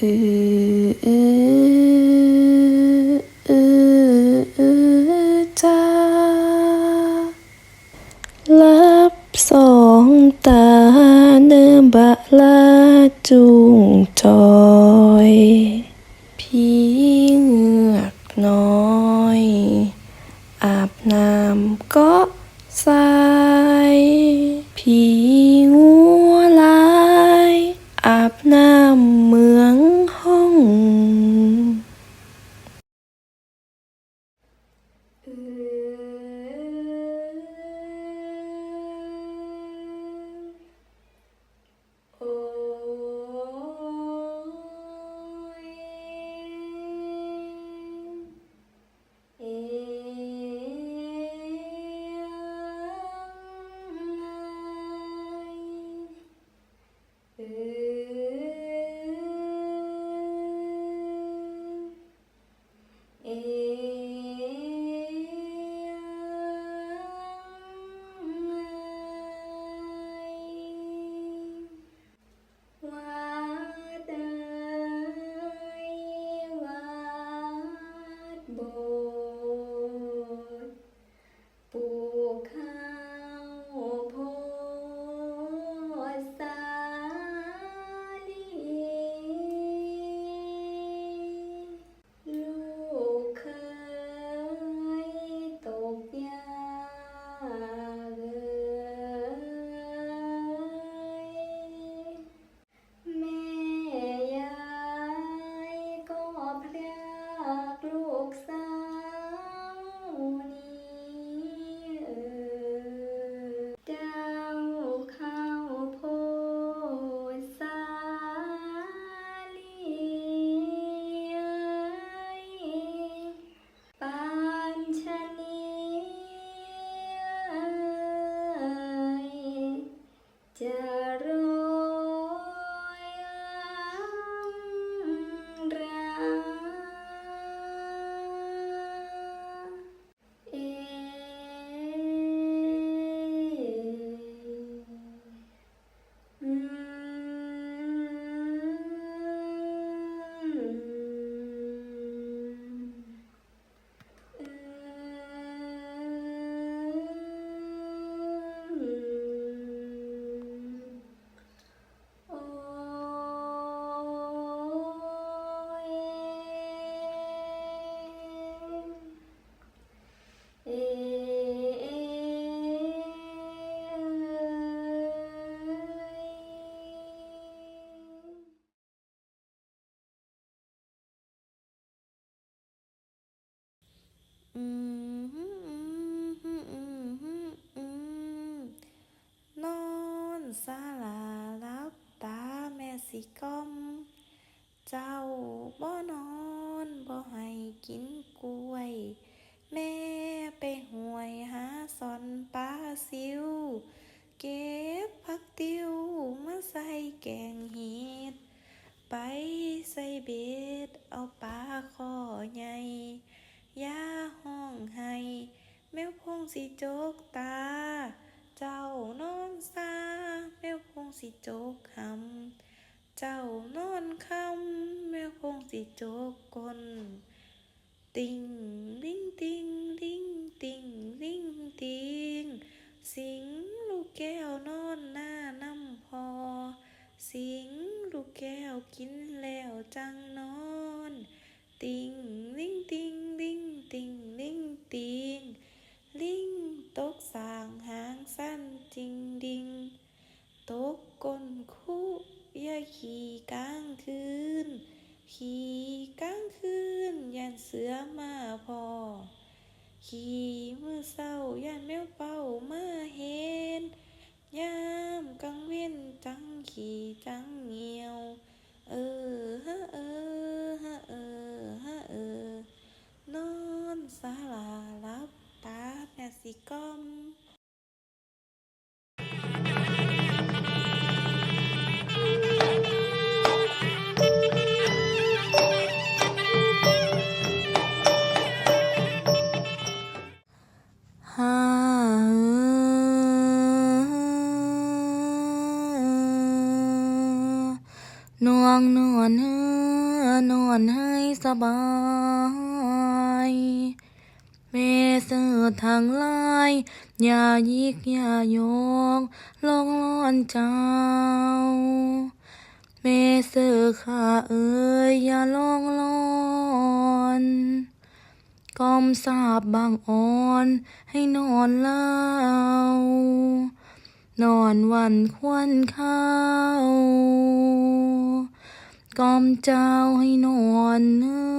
จ้ารับสองตาเนิ่มบะลาจุงจอยพีเงือกน้อย อาบน้ำก็สายผีงู Hmm. นอนซาลาลับตาแม่สิกอม เจ้าบ่นอนบ่ให้กินกล้วย แม่ไปห่วยหาซอนปลาซิว เก็บ สิโจกคำเจ้านอนคำแม่คงสิโจกคนติงลิงติง งขี่จังเงียว เออฮะเออฮะเออฮะเออ นอนสาลาลับตาแม่สิกอม นวงนอนเฮือนอนให้สบายเมเสือทางลายอย่ายิกอย่าโยงลงล้อนเจ้า เมเสือข้าเอ้ยอย่าลงลอนกอมสาบบางอ่อนให้นอนเล่านอนวันควันข้าว กอมเจ้าให้นอนเนื้อ